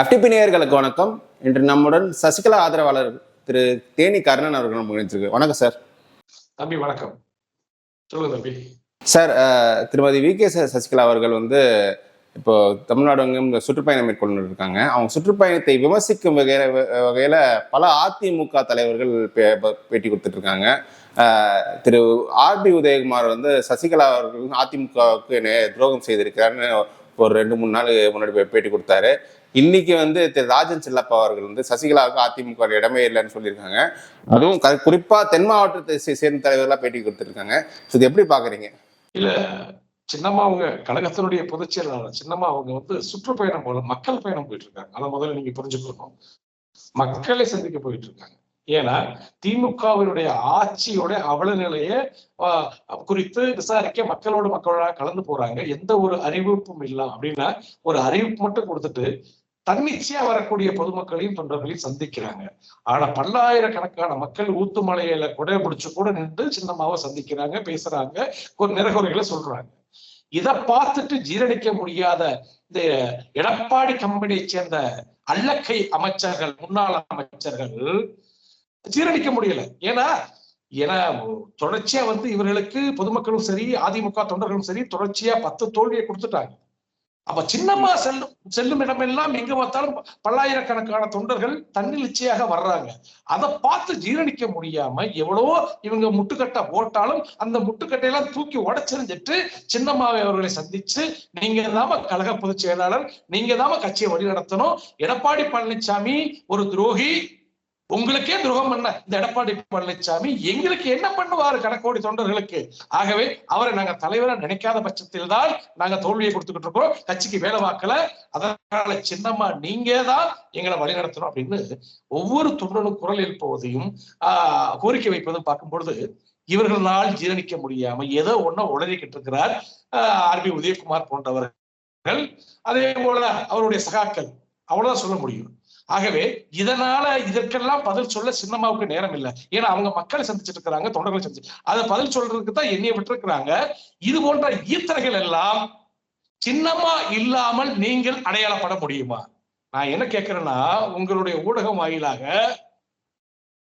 FTP நேயர்களுக்கு வணக்கம். இன்று நம்முடன் சசிகலா ஆதரவாளர் திரு தேனி கர்ணன் அவர்கள் நம்ம இணைஞ்சிருக்கு வணக்கம் சார். தம்பி வணக்கம். சொல்லுங்க தம்பி. சார் திருமதி வி கே சசிகலா அவர்கள் வந்து இப்போ தமிழ்நாடு இந்த சுற்றுப்பயணம் மேற்கொண்டு இருக்காங்க. அவங்க சுற்றுப்பயணத்தை விமர்சிக்கும் வகையில வகையில பல அதிமுக தலைவர்கள் பே- ப- பேட்டி கொடுத்துட்டு இருக்காங்க திரு ஆர்பி உதயகுமார் வந்து சசிகலா அவர்கள் அதிமுகவுக்கு துரோகம் செய்திருக்கிறாருன்னு ஒரு ரெண்டு மூணு நாள் முன்னாடி பே- பேட்டி கொடுத்தாரு. இன்னைக்கு வந்து திரு ராஜன் செல்லப்பா அவர்கள் வந்து சசிகலாவுக்கு அதிமுக இடமே இல்லைன்னு சொல்லியிருக்காங்க. அதுவும் குறிப்பா தென் மாவட்டத்தை சேர்ந்த தலைவர்களா பேட்டி கொடுத்துருக்காங்க. இது எப்படி பாக்குறீங்க? இல்ல சின்னம்மா அவங்க கழகத்தினுடைய பொதுச் செயலாளர். சின்னம்மா அவங்க வந்து சுற்றுப்பயணம் போல மக்கள் பயணம் போயிட்டு இருக்காங்க அதை முதல்ல நீங்க புரிஞ்சுக்கணும். மக்களை சந்திக்க போயிட்டு இருக்காங்க ஏன்னா திமுகவினுடைய ஆட்சியோட அவல நிலையை குறித்து விசாரிக்க மக்களோட மக்களோட கலந்து போறாங்க. எந்த ஒரு அறிவிப்பும் இல்லை. அப்படின்னா ஒரு அறிவிப்பு மட்டும் கொடுத்துட்டு தன்னிச்சையா வரக்கூடிய பொதுமக்களையும் தொண்டர்களையும் சந்திக்கிறாங்க. ஆனா பல்லாயிரக்கணக்கான மக்கள் ஊத்து மலையில கொடை பிடிச்சு கூட நின்று சின்னமாவை சந்திக்கிறாங்க பேசுறாங்க ஒரு நிறைகுறைகளை சொல்றாங்க. இத பார்த்துட்டு ஜீரணிக்க முடியாத இந்த எடப்பாடி கம்பெனியை சேர்ந்த அல்லக்கை அமைச்சர்கள் முன்னாள் அமைச்சர்கள் ஜீரணிக்க முடியல. ஏன்னா ஏன்னா தொடர்ச்சியா வந்து இவர்களுக்கு பொதுமக்களும் சரி அதிமுக தொண்டர்களும் சரி தொடர்ச்சியா பத்து தோல்வியை கொடுத்துட்டாங்க. அப்ப சின்னம்மா செல்லும் செல்லும் இடமெல்லாம் எங்க பார்த்தாலும் பல்லாயிரக்கணக்கான தொண்டர்கள் தன்னிச்சையாக வர்றாங்க. அதை பார்த்து ஜீரணிக்க முடியாம எவ்வளவோ இவங்க முட்டுக்கட்டை போட்டாலும் அந்த முட்டுக்கட்டையெல்லாம் தூக்கி உடைச்செறிஞ்சிட்டு சின்னம்மாவை அவர்களை சந்திச்சு நீங்க தாம கழக பொதுச் செயலாளர் நீங்க தாம கட்சியை வழிநடத்தணும். எடப்பாடி பழனிசாமி ஒரு துரோகி உங்களுக்கே துரோகம் பண்ண இந்த எடப்பாடி பழனிசாமி எங்களுக்கு என்ன பண்ணுவாரு கணக்கோடி தொண்டர்களுக்கு? ஆகவே அவரை நாங்க தலைவரா நினைக்காத பட்சத்தில் தான் நாங்க தோல்வியை கொடுத்துக்கிட்டு இருக்கோம். கட்சிக்கு வேலை பார்க்கல. அதனால சின்னம்மா நீங்க தான் எங்களை வழிநடத்தணும் அப்படின்னு ஒவ்வொரு தொண்டனும் குரல் எழுப்புவதையும் ஆஹ் கோரிக்கை வைப்பதும் பார்க்கும் பொழுது இவர்களால் ஜீரணிக்க முடியாம ஏதோ ஒண்ணு உளறிக்கிட்டு இருக்கிறார் ஆர் பி உதயகுமார் போன்றவர்கள். அதே போல அவருடைய சகாக்கள். அவ்வளவுதான் சொல்ல முடியும். ஆகவே இதனால இதற்கெல்லாம் பதில் சொல்ல சின்னம்மாவுக்கு நேரம் இல்லை. ஏன்னா அவங்க மக்களை சந்திச்சிட்டு இருக்கிறாங்க தொண்டர்களை சந்திச்சு. அதை பதில் சொல்றதுக்கு தான் என்னைய விட்டுருக்கிறாங்க. இது போன்ற ஈத்தரைகள் எல்லாம் சின்னம்மா இல்லாமல் நீங்கள் அடையாளப்பட முடியுமா? நான் என்ன கேட்கிறேன்னா உங்களுடைய ஊடகம் வாயிலாக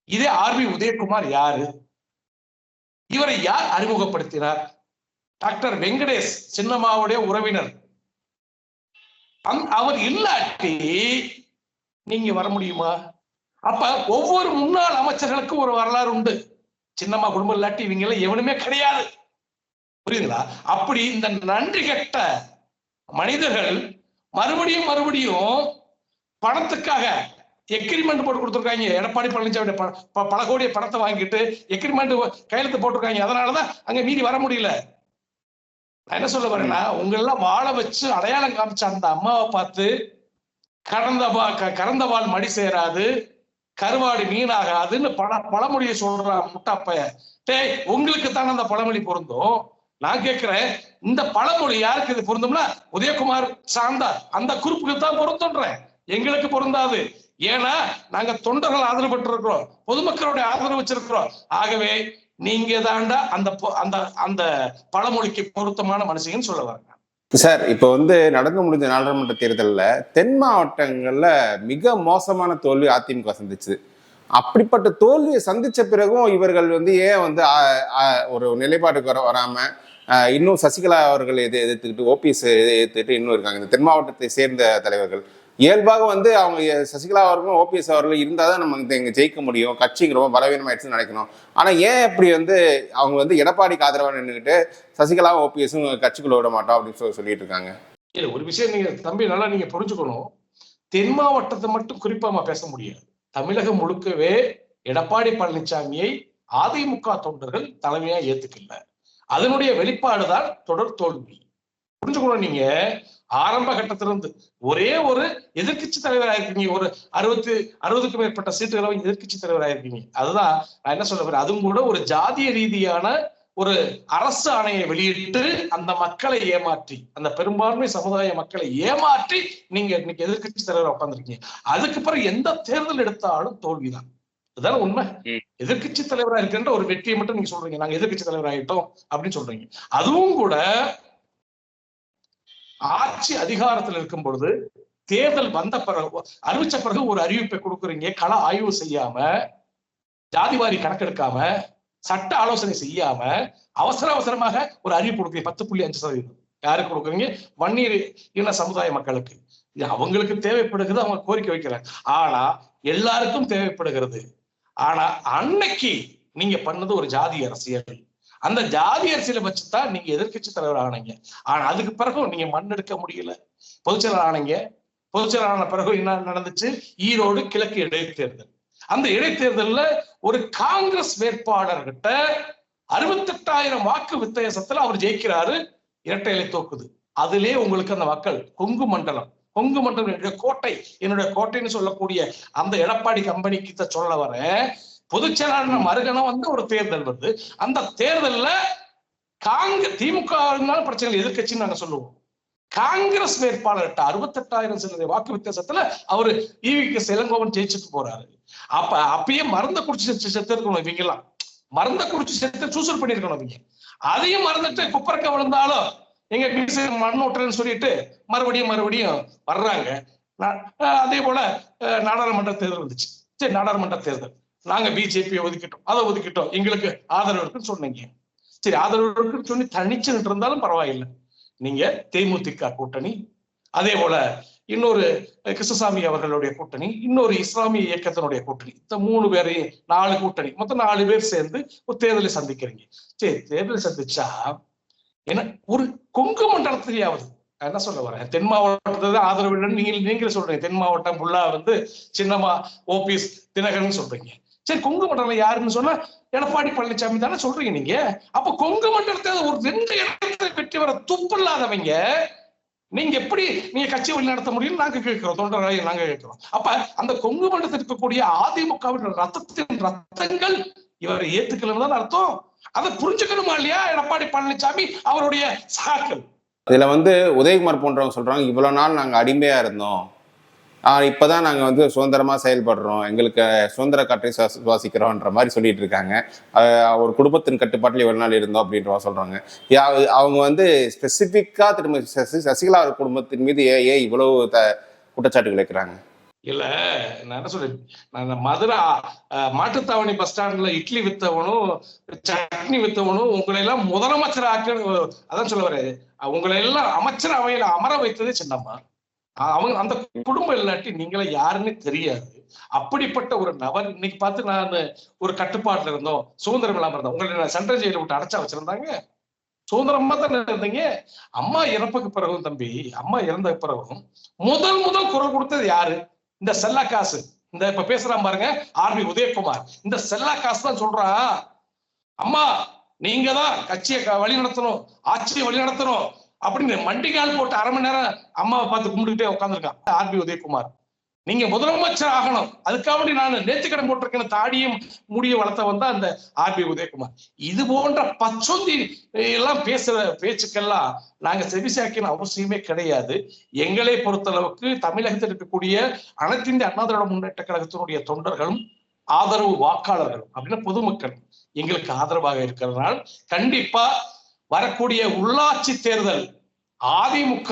இதே ஆர்பி உதயகுமார் யாரு? இவரை யார் அறிமுகப்படுத்தினார்? டாக்டர் வெங்கடேஷ் சின்னம்மாவுடைய உறவினர். அந்- அவர் இல்லாட்டி நீங்க வர முடியுமா? அப்ப ஒவ்வொரு முன்னாள் அமைச்சர்களுக்கும் ஒரு வரலாறு உண்டு. சின்னம்மா குடும்பம் இல்லாட்டி இவங்க எல்லாம் எவனுமே கிடையாது. புரியுதுங்களா? அப்படி இந்த நன்றி கெட்ட மனிதர்கள் மறுபடியும் மறுபடியும் பணத்துக்காக எக்ரிமெண்ட் போட்டு கொடுத்துருக்காங்க. எடப்பாடி பழனிசாமி ப- பல கோடிய பணத்தை வாங்கிட்டு எக்ரிமெண்ட் கையெழுத்து போட்டிருக்காங்க. அதனாலதான் அங்க மீறி வர முடியல. நான் என்ன சொல்ல வரேன்னா உங்க எல்லாம் வாழ வச்சு அடையாளம் காமிச்ச அந்த அம்மாவை பார்த்து கடந்த க- கறந்த மடி சேராது கருவாடு மீனாகாதுன்னு பல பழமொழியை சொல்றான் முட்டாப்பைய. டேய் உங்களுக்கு தானே அந்த பழமொழி பொருந்தும்? நான் கேட்கிறேன் இந்த பழமொழி யாருக்கு இது பொருந்தும்னா உதயகுமார் சாந்தா அந்த குரூப்புக்கு தான் பொருந்துன்றேன். எங்களுக்கு பொருந்தாது. ஏன்னா நாங்க தொண்டர்கள் ஆதரவு பெற்றிருக்கிறோம் பொதுமக்களுடைய ஆதரவு வச்சிருக்கிறோம். ஆகவே நீங்க தாண்டா அந்த பொ- அந்த அந்த பழமொழிக்கு பொருத்தமான மனுஷங்கன்னு சொல்ல சார் இப்போ வந்து நடந்து முடிஞ்ச நாடாளுமன்ற தேர்தலில் தென் மாவட்டங்களில் மிக மோசமான தோல்வி அதிமுக சந்திச்சு. அப்படிப்பட்ட தோல்வியை சந்திச்ச பிறகும் இவர்கள் வந்து ஏன் வந்து ஒரு நிலைப்பாட்டுக்கு வர வராமல் இன்னும் சசிகலா அவர்கள் எது எதிர்த்துக்கிட்டு ஓபிஎஸ் எதிர்த்துக்கிட்டு இன்னும் இருக்காங்க? இந்த தென் மாவட்டத்தை சேர்ந்த தலைவர்கள் இயல்பாக வந்து அவங்க சசிகலா அவர்களும் ஓபிஎஸ் அவர்களும் இருந்தால் தான் நம்ம வந்து இங்கே ஜெயிக்க முடியும். கட்சிக்கு ரொம்ப பலவீனமாயிடுச்சுன்னு நினைக்கணும். ஆனால் ஏன் இப்படி வந்து அவங்க வந்து எடப்பாடிக்கு ஆதரவாக நின்றுக்கிட்டு சசிகலா ஓபிஎஸும் கட்சிக்குள்ள விட மாட்டோம் அப்படின்னு சொல்லி சொல்லிட்டு இருக்காங்க? இல்லை ஒரு விஷயம் நீங்க தம்பி நல்லா நீங்க புரிஞ்சுக்கணும். தென் மாவட்டத்தை மட்டும் குறிப்பா நம்ம பேச முடியாது. தமிழகம் முழுக்கவே எடப்பாடி பழனிசாமியை அதிமுக தொண்டர்கள் தலைமையா ஏத்துக்கல. அதனுடைய வெளிப்பாடுதான் தொடர் தோல்வி. புரிஞ்சுக்கணும் நீங்க. ஆரம்ப கட்டத்திலிருந்து ஒரே ஒரு எதிர்க்கட்சி தலைவராக இருக்கீங்க. ஒரு அறுபத்து அறுபதுக்கும் மேற்பட்ட சீட்டுகளை வாங்கி எதிர்க்கட்சி தலைவராக இருக்கீங்க. அதுதான் நான் என்ன சொல்ல வரேன்? அதுவும் கூட ஒரு ஜாதிய ரீதியான ஒரு அரசு ஆணையை வெளியிட்டு அந்த மக்களை ஏமாற்றி அந்த பெரும்பான்மை சமுதாய மக்களை ஏமாற்றி நீங்க இன்னைக்கு எதிர்க்கட்சி தலைவர் உட்காந்துருக்கீங்க அதுக்கு பிறகு எந்த தேர்தல் எடுத்தாலும் தோல்விதான். இதுதானே உண்மை? ம். எதிர்க்கட்சி தலைவரா இருக்கின்ற ஒரு வெற்றியை மட்டும் நீங்க சொல்றீங்க. நாங்க எதிர்க்கட்சி தலைவர் ஆயிட்டோம் அப்படின்னு சொல்றீங்க. அதுவும் கூட ஆட்சி அதிகாரத்தில் இருக்கும் பொழுது தேர்தல் வந்த பிறகு அறிவிச்ச பிறகு ஒரு அறிவிப்பை கொடுக்குறீங்க. கள ஆய்வு செய்யாம ஜாதிவாரி கணக்கெடுக்காம சட்ட ஆலோசனை செய்யாம அவசர அவசரமாக ஒரு அறிவிப்பு கொடுக்குறீங்க. பத்து புள்ளி அஞ்சு சதவீதம். யாருக்கு கொடுக்குறீங்க? வன்னியர் இன சமுதாய மக்களுக்கு. இது அவங்களுக்கு தேவைப்படுகிறது அவங்க கோரிக்கை வைக்கிறாங்க. ஆனா எல்லாருக்கும் தேவைப்படுகிறது. ஆனா அன்னைக்கு நீங்க பண்ணது ஒரு ஜாதி அரசியல். அந்த ஜாதி அரசியலை வச்சுதான் நீங்க எதிர்க்கட்சி தலைவர் ஆனீங்க. ஆனா அதுக்கு பிறகும் நீங்க மண் எடுக்க முடியல. பொதுச்செயலர் ஆனீங்க. பொதுச்செயலர் ஆன பிறகு என்ன நடந்துச்சு? ஈரோடு கிழக்கு இடைத்தேர்தல். அந்த இடைத்தேர்தல்ல ஒரு காங்கிரஸ் வேட்பாளர்கிட்ட அறுபத்தெட்டாயிரம் வாக்கு வித்தியாசத்துல அவர் ஜெயிக்கிறாரு. இரட்டை இலை தோக்குது. அதிலே உங்களுக்கு அந்த மக்கள் கொங்கு மண்டலம். கொங்கு மண்டலம் என்னுடைய கோட்டை. என்னுடைய கோட்டைன்னு சொல்லக்கூடிய அந்த எடப்பாடி கம்பெனிக்கு சொல்ல வர பொதுச்செயலாளர் மறுகணம் வந்து ஒரு தேர்தல் வருது. அந்த தேர்தல்ல காங்கிரஸ் திமுக இருந்தாலும் பிரச்சனை எதிர்கட்சின்னு எதிர்க்கட்சின்னு நாங்க சொல்லுவோம். காங்கிரஸ் வேட்பாளர்கிட்ட அறுபத்தெட்டாயிரம் சிலரை வாக்கு வித்தியாசத்துல அவரு ஈவிக்கு செலங்கோவன் ஜெயிச்சுட்டு போறாரு. அப்ப அப்பயே மருந்த குடிச்சு செத்து செத்து இருக்கணும் இவங்க எல்லாம் மருந்த குடிச்சு செத்து சூசல் பண்ணிருக்கணும் இவங்க. அதையும் மறந்துட்டு குப்பரக்க விழுந்தாலும் எங்க மீசை மண் சொல்லிட்டு மறுபடியும் மறுபடியும் வர்றாங்க. அதே போல நாடாளுமன்ற தேர்தல் வந்துச்சு. சரி நாடாளுமன்ற தேர்தல். நாங்க பிஜேபியை ஒதுக்கிட்டோம். அதை ஒதுக்கிட்டோம். எங்களுக்கு ஆதரவு இருக்குன்னு சொன்னீங்க. சரி ஆதரவு இருக்குன்னு சொல்லி தனிச்சு இருந்தாலும் பரவாயில்லை. நீங்க தேமுதிக கூட்டணி அதே போல இன்னொரு கிருஷ்ணசாமி அவர்களுடைய கூட்டணி இன்னொரு இஸ்லாமிய இயக்கத்தினுடைய கூட்டணி. இந்த மூணு பேரையும் நாலு கூட்டணி மொத்தம் நாலு பேர் சேர்ந்து ஒரு தேர்தலை சந்திக்கிறீங்க. சரி தேர்தலை சந்திச்சா ஏன்னா ஒரு கொங்கு மண்டலத்திலேயாவது என்ன சொல்ல வரேன்? தென் மாவட்டத்துல தான் ஆதரவு இல்லைன்னு நீங்க நீங்களே சொல்றீங்க. தென் மாவட்டம் ஃபுல்லா வந்து சின்னமா ஓபிஎஸ் தினகரன் சொல்றீங்க. சரி கொங்கு மண்டலம் யாருன்னு சொன்னா எடப்பாடி பழனிசாமி தானே சொல்றீங்க நீங்க. அப்ப கொங்கு மண்டலத்தை ஒரு ரெண்டு இடத்துல வெற்றி வர துப்பில்லாதவங்க நீங்க எப்படி நீங்க கட்சி வழி நடத்த முடியும் நாங்க கேட்கிறோம். தொண்டர்களை நாங்க கேட்கிறோம். அப்ப அந்த கொங்கு மண்டலத்தில் இருக்கக்கூடிய அதிமுகவின் ரத்தத்தின் ரத்தங்கள் இவரை ஏத்துக்கலன்னு தான் அர்த்தம். அதை புரிஞ்சுக்கணுமா இல்லையா எடப்பாடி பழனிசாமி அவருடைய சகாக்கள் இதுல வந்து உதயகுமார் போன்றவங்க சொல்றாங்க இவ்வளவு நாள் நாங்க அடிமையா இருந்தோம். ஆஹ் இப்பதான் நாங்க வந்து சுதந்திரமா செயல்படுறோம். எங்களுக்கு சுதந்திர காற்றை சுவாசிக்கிறோம்ன்ற மாதிரி சொல்லிட்டு இருக்காங்க. ஒரு குடும்பத்தின் கட்டுப்பாட்டில் இவ்வளவு நாள் இருந்தோம் அப்படின்ற சொல்றாங்க. யா- அவங்க வந்து ஸ்பெசிபிக்கா திரும்ப சசி- சசிகலா குடும்பத்தின் மீது ஏன் ஏன் இவ்வளவு த குற்றச்சாட்டுகள் வைக்கிறாங்க? இல்ல நான் என்ன சொல்றேன் நான் இந்த மதுரை மாட்டுத்தாவணி பஸ் ஸ்டாண்ட்ல இட்லி வித்தவனும் சட்னி வித்தவனும் உங்களை எல்லாம் முதலமைச்சர் ஆக்க அதான் சொல்ல வராது உங்களை எல்லாம் அமைச்சர் அவையில அமர வைத்ததே சின்னம்மா. அவங்க அந்த குடும்பம் இல்லாட்டி நீங்கள யாருன்னு தெரியாது. அப்படிப்பட்ட ஒரு நபர் இன்னைக்கு பார்த்து நான் ஒரு கட்டுப்பாட்டுல இருந்தோம் சுதந்திரம் இல்லாம இருந்தோம். உங்களை நான் சென்ட்ரல் ஜெயில விட்டு அடைச்சா வச்சிருந்தாங்க? சுதந்திரமா தானே இருந்தீங்க? அம்மா இறப்புக்கு பிறகும் தம்பி அம்மா இறந்த பிறகும் முதல் முதல் குரல் கொடுத்தது யாரு? இந்த செல்லா காசு இந்த இப்ப பேசுறான் பாருங்க ஆர்பி உதயகுமார். இந்த செல்லா காசு தான் சொல்றான் அம்மா நீங்க தான் கட்சியை வழி நடத்தணும் ஆட்சியை வழி நடத்தணும் அப்படின்னு மண்டிகால் போட்டு அரை மணி நேரம் அம்மாவை பார்த்து கும்பிட்டுக்கிட்டே உட்காந்துருக்கான் ஆர்பி உதயகுமார். நீங்க முதலமைச்சர் ஆகணும். அதுக்காக வேண்டி நான் நேர்த்திக்கடன் போட்டிருக்கேன் தாடியும் முடிய வளர்த்த வந்தா அந்த ஆர்பி உதயகுமார். இது போன்ற பச்சொந்தி எல்லாம் பேசுற பேச்சுக்கெல்லாம் நாங்க செவிசாக்கின அவசியமே கிடையாது. எங்களை பொறுத்தளவுக்கு தமிழகத்தில் இருக்கக்கூடிய அனைத்து இந்திய அண்ணா திராவிட முன்னேற்ற கழகத்தினுடைய தொண்டர்களும் ஆதரவு வாக்காளர்களும் அப்படின்னா பொதுமக்கள் எங்களுக்கு ஆதரவாக இருக்கிறதுனால் கண்டிப்பா வரக்கூடிய உள்ளாட்சி தேர்தல் அதிமுக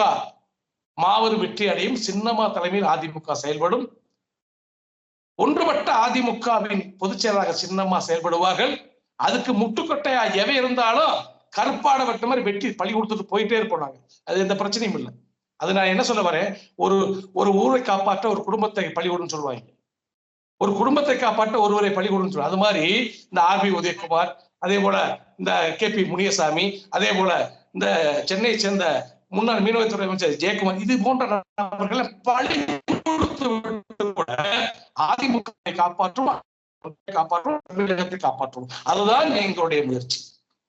மாபெரும் வெற்றி அடையும். சின்னமா தலைமையில் அதிமுக செயல்படும். ஒன்றுபட்ட அதிமுகவின் பொதுச் சின்னம்மா செயல்படுவார்கள். அதுக்கு முட்டுக்கொட்டையா எவை இருந்தாலும் கருப்பாட வெட்ட மாதிரி வெட்டி பழி கொடுத்துட்டு போயிட்டே இருப்போம் அது எந்த பிரச்சனையும் இல்லை. அது நான் என்ன சொல்ல வரேன்? ஒரு ஒரு ஊரை காப்பாற்ற ஒரு குடும்பத்தை பழிவிடுன்னு சொல்லுவாங்க. ஒரு குடும்பத்தை காப்பாற்ற ஒருவரை பழிவிடுன்னு சொல்லுவாங்க. அது மாதிரி இந்த ஆர்பி உதயகுமார் அதே போல இந்த கே பி முனியசாமி அதே போல இந்த சென்னையை சேர்ந்த முன்னாள் மீனவத்துறை அமைச்சர் ஜெயக்குமார் இது போன்ற நபர்களை பழி கொடுத்து கூட அதிமுக காப்பாற்றும் காப்பாற்றும் தமிழகத்தை காப்பாற்றும். அதுதான் எங்களுடைய முயற்சி.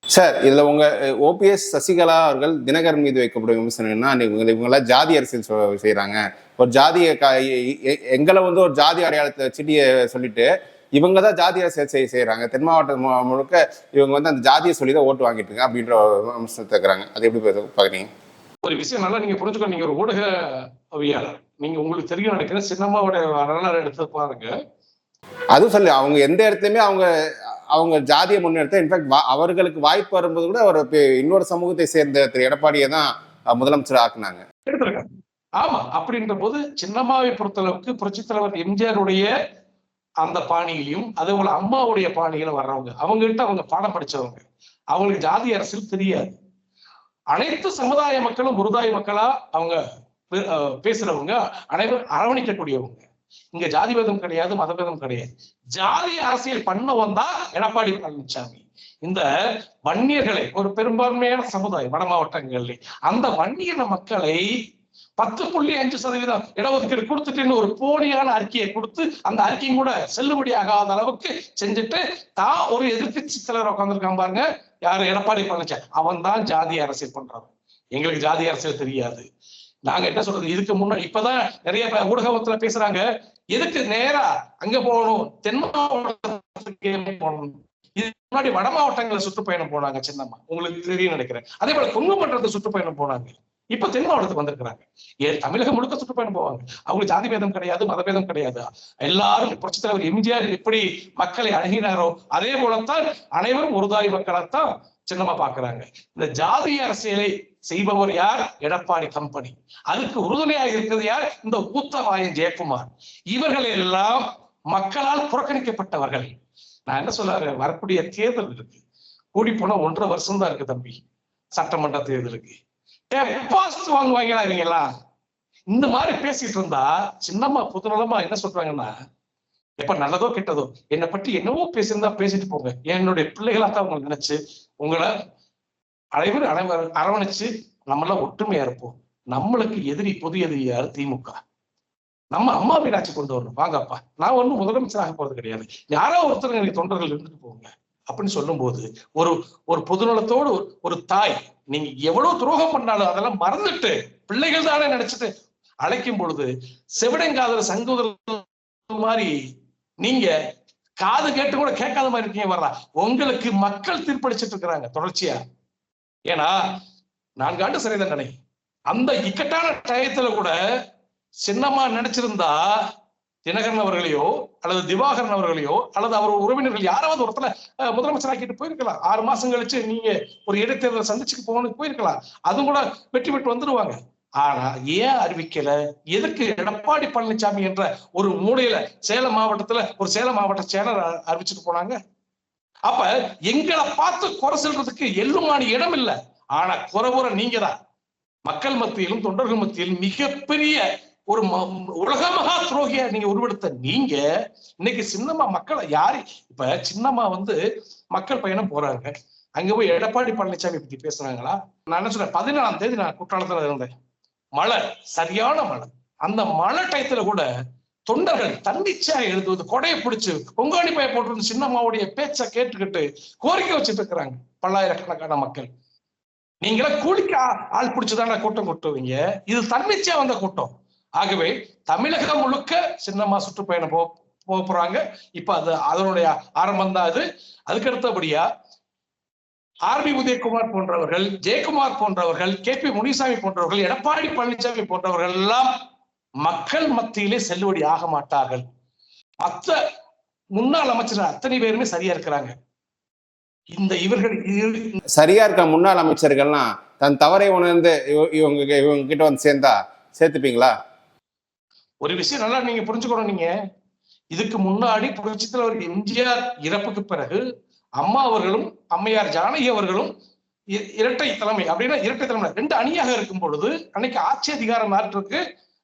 சார் இதுல உங்க ஓபிஎஸ் சசிகலா அவர்கள் தினகரன் மீது வைக்கப்படும் விமர்சனம்னா இவங்க இவங்கெல்லாம் ஜாதி அரசியல் செய்யறாங்க ஒரு ஜாதிய எங்களை வந்து ஒரு ஜாதி அடையாளத்தை சிட்டிய சொல்லிட்டு இவங்க தான் ஜாதி அரசியல் செய் செய்யறாங்க. தென் மாவட்டம் முழுக்க இவங்க வந்து அந்த ஜாதியை சொல்லி தான் ஓட்டு வாங்கிட்டு இருக்காங்க அப்படின்ற விமர்சனத்தை இருக்கிறாங்க. அது எப்படி பா- பாக்குறீங்க? ஒரு விஷயம் நல்லா நீங்க புரிஞ்சுக்கணும் நீங்க ஒரு ஊடக அவியாளர். நீங்க உங்களுக்கு தெரியும் நினைக்கிறேன் சின்னம்மாவோட வரலாறு எடுத்து பாருங்க. அதுவும் சொல்லி அவங்க எந்த இடத்துலயுமே அவங்க அவங்க ஜாதியை முன்னெடுத்த இன்ஃபேக்ட் அவர்களுக்கு வாய்ப்பு வரும்போது கூட பெ- இன்னொரு சமூகத்தை சேர்ந்த திரு எடப்பாடியை தான் முதலமைச்சர் ஆக்குனாங்க. எடுத்திருக்காங்க. ஆமா அப்படின்ற போது சின்னம்மாவை பொறுத்தளவுக்கு புரட்சித் தலைவர் எம்ஜிஆருடைய அந்த பாணியிலையும் அதே போல அம்மாவுடைய பாணியில வர்றவங்க அவங்க கிட்ட அவங்க பாடம் படிச்சவங்க. அவங்களுக்கு ஜாதி அரசியல் தெரியாது. அனைத்து சமுதாய மக்களும் முருதாய மக்களா அவங்க பே- அஹ் பேசுறவங்க அனைவரும் அரவணிக்கக்கூடியவங்க. இங்க ஜாதி பேதம் கிடையாது மதபேதம் கிடையாது. ஜாதி அரசியல் பண்ண வந்தா எடப்பாடி பழனிசாமி இந்த வன்னியர்களை ஒரு பெரும்பான்மையான சமுதாயம் வட மாவட்டங்கள்ல அந்த வன்னியன மக்களை பத்து புள்ளி அஞ்சு சதவீதம் இடஒதுக்கீடு கொடுத்துட்டுன்னு ஒரு போலியான அறிக்கையை கொடுத்து அந்த அறிக்கையும் கூட செல்லுபடி ஆகாத அளவுக்கு செஞ்சுட்டு தான் ஒரு எதிர்க்கட்சி தலைவர் உட்காந்துருக்கான் பாருங்க. யாரு? எடப்பாடி பழனிசாமி. அவன் தான் ஜாதி அரசியல் பண்றான் எங்களுக்கு ஜாதி அரசியல் தெரியாது. நாங்க என்ன சொல்றது? இதுக்கு முன்னாடி இப்பதான் நிறைய பேர் ஊடகத்துல பேசுறாங்க. எதுக்கு நேரா அங்க போகணும்? தென் மாவட்டத்துக்கு போகணும். இதுக்கு முன்னாடி வட மாவட்டங்களை சுற்றுப்பயணம் போனாங்க சின்னம்மா. உங்களுக்கு தெரியும் நினைக்கிறேன். அதே போல கொங்கு மண்டலத்தை சுற்றுப்பயணம் போனாங்க. இப்ப தென் வந்திருக்கிறாங்க. ஏ தமிழகம் முழுக்க சுற்றுப்பயணம் போவாங்க. அவங்களுக்கு ஜாதி பேதம் கிடையாது மதபேதம் கிடையாது. எல்லாரும் புரட்சி தலைவர் எம்ஜிஆர் எப்படி மக்களை அணுகினாரோ அதே போலத்தான் அனைவரும் ஒருதாய் மக்களைத்தான் சின்னமா பாக்குறாங்க இந்த ஜாதி அரசியலை செய்பவர் யார்? எடப்பாடி கம்பெனி. அதுக்கு உறுதுணையாக இருக்கிறது யார்? இந்த ஊத்தவாயன் ஜெயக்குமார். இவர்கள் எல்லாம் மக்களால் புறக்கணிக்கப்பட்டவர்கள். நான் என்ன சொல்ல வரக்கூடிய தேர்தல் இருக்கு. கூடி போனா ஒன்றரை வருஷம் தான் இருக்கு தம்பி. சட்டமன்ற தேர்தலுக்கு. டெபாசிட் வாங்குவாங்களா இவங்களா இந்த மாதிரி பேசிட்டு இருந்தா சின்னம்மா புதுநலமா என்ன சொல்றாங்கன்னா எப்ப நல்லதோ கெட்டதோ என்னை பற்றி என்னவோ பேசியிருந்தா பேசிட்டு போங்க. என்னுடைய பிள்ளைகளா தான் உங்களை நினைச்சு உங்களை அனைவரும் அனைவர் அரவணைச்சு நம்மளாம் ஒற்றுமையா இருப்போம். நம்மளுக்கு எதிரி பொது எதிரி யாரு திமுக. நம்ம அம்மா வீடாட்சி கொண்டு வரணும். வாங்கப்பா. நான் ஒண்ணும் முதலமைச்சராக போறது கிடையாது. யாரோ ஒருத்தர் எனக்கு தொண்டர்கள் இருந்துட்டு போங்க. அப்படின்னு சொல்லும்போது ஒரு ஒரு பொதுநலத்தோடு ஒரு தாய் நீங்க எவ்வளவு துரோகம் பண்ணாலும் அதெல்லாம் மறந்துட்டு பிள்ளைகள் தானே நினைச்சிட்டு அழைக்கும் பொழுது செவிடங்காதல சங்கோதர மாதிரி நீங்க காது கேட்டு கூட கேட்காத மாதிரி இருக்கீங்க வர்றா உங்களுக்கு மக்கள் தீர்ப்பளிச்சிட்டு இருக்கிறாங்க தொடர்ச்சியா. ஏன்னா நான்காண்டு சிறை தண்டனை. அந்த இக்கட்டான டயத்துல கூட சின்னம்மா நினைச்சிருந்தா தினகரன் அவர்களையோ அல்லது திவாகரன் அவர்களையோ அல்லது அவர் உறவினர்கள் யாராவது ஒருத்தர முதலமைச்சராக்கிட்டு போயிருக்கலாம். ஆறு மாசம் கழிச்சு நீங்க ஒரு இடைத்தேர்தலை சந்திச்சுட்டு போகணும் போயிருக்கலாம். அதுவும் கூட வெற்றி பெற்று வந்துருவாங்க. ஆனா ஏன் அறிவிக்கல? எதுக்கு எடப்பாடி பழனிசாமி என்ற ஒரு மூலையில சேலம் மாவட்டத்துல ஒரு சேலம் மாவட்ட செயலர் அ- அறிவிச்சுட்டு போனாங்க? அப்ப எங்களை பார்த்து குறை சொல்றதுக்கு எள்ளுமான இடம் இல்லை. ஆனா குறைவுற நீங்க தான் மக்கள் மத்தியிலும் தொண்டர்கள் மத்தியிலும் மிகப்பெரிய ஒரு ம- உலக மகா துரோகியா நீங்க உருவெடுத்த நீங்க இன்னைக்கு சின்னம்மா மக்களை யாரு? இப்ப சின்னம்மா வந்து மக்கள் பயணம் போறாங்க. அங்க போய் எடப்பாடி பழனிசாமி பத்தி பேசுனாங்களா நான் என்ன சொல்றேன் தேதி நான் குற்றாலத்துல இருந்தேன். மழை சரியான மழை. அந்த மழை டயத்துல கூட தொண்டர்கள் தன்னிச்சையா எழுதுவது கொடையை பிடிச்சு பொங்காணி பய போட்டு சின்னம்மாவுடைய பேச்சை கேட்டுக்கிட்டு கோரிக்கை வச்சுட்டு இருக்கிறாங்க பல்லாயிரக்கணக்கான மக்கள். நீங்களா கூலிக்கு ஆள் பிடிச்சுதானே கூட்டம் கொட்டுவீங்க? இது தன்னிச்சையா வந்த கூட்டம். ஆகவே தமிழகம் முழுக்க சின்னம்மா சுற்றுப்பயணம் போ போக போறாங்க. இப்ப அது அதனுடைய ஆரம்பம் தான் அது. அதுக்கு அடுத்தபடியா ஆர் பி உதயகுமார் போன்றவர்கள் ஜெயக்குமார் போன்றவர்கள் கே பி முனிசாமி போன்றவர்கள் எடப்பாடி பழனிசாமி போன்றவர்கள் எல்லாம் மக்கள் மத்தியிலே செல்லுபடி ஆக மாட்டார்கள். மத்த முன்னாள் அமைச்சர் அத்தனை பேருமே சரியா இருக்கிறாங்க. இந்த இவர்கள் சரியா இருக்க முன்னாள் அமைச்சர்கள்லாம் தன் தவறை உணர்ந்து இவங்க இவங்க கிட்ட வந்து சேர்ந்தா சேர்த்துப்பீங்களா? ஒரு விஷயம் நல்லா நீங்க புரிஞ்சுக்கணும் நீங்க. இதுக்கு முன்னாடி புரட்சித் தலைவர் எம்ஜிஆர் இறப்புக்கு பிறகு அம்மா அவர்களும் அம்மையார் ஜானகி அவர்களும் இ- இரட்டை தலைமை அப்படின்னா இரட்டை தலைமை ரெண்டு அணியாக இருக்கும் பொழுது அன்னைக்கு ஆட்சி அதிகாரம் யாருக்கு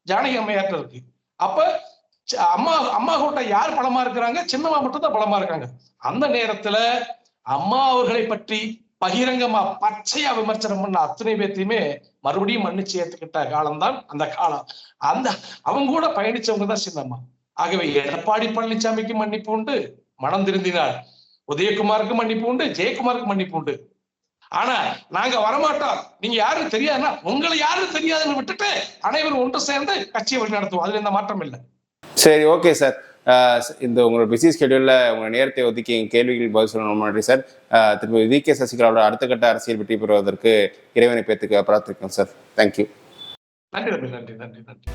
ஜானகி அம்மையார்ட்ட இருக்கு. அப்ப அம்மா அம்மா கோட்டை யார் பலமா இருக்கிறாங்க? சின்னம்மா மட்டும் தான் பலமா இருக்காங்க. அந்த நேரத்துல அம்மா அவர்களை பற்றி பகிரங்கமா பச்சையா விமர்சனம் பண்ண அத்தனை பேர்த்தையுமே மறுபடியும் மன்னிச்சு ஏத்துக்கிட்ட காலம்தான் அந்த காலம். அந்த அவங்க கூட பயணிச்சவங்க தான் சின்னம்மா. ஆகவே எடப்பாடி பழனிசாமிக்கு மன்னிப்பு உண்டு மனம் திருந்தினார் உதயகுமாருக்கு மன்னிப்பு உண்டு ஜெயக்குமாருக்கு மன்னிப்பு உண்டு. ஆனா நாங்க வரமாட்டோம். நீங்க யாரும் தெரியாதுன்னா உங்களை யாரும் தெரியாதுன்னு விட்டுட்டு அனைவரும் ஒன்று சேர்ந்து கட்சியை வழி நடத்துவோம் அதுல எந்த மாற்றம் இல்லை. சரி ஓகே சார். இந்த உங்களோட பிஸி ஸ்கெடியூல்ல உங்கள் நேரத்தை ஒதுக்கி எங்க கேள்விகள் பதில் சொல்ல நன்றி சார் திருப்பி வி. கே. சசிகலாவோட அடுத்த கட்ட அரசியல் வெற்றி பெறுவதற்கு இறைவனை பேத்துக்கு பிரார்த்திக்கிறோம் சார் தேங்க்யூ நன்றி நன்றி நன்றி நன்றி.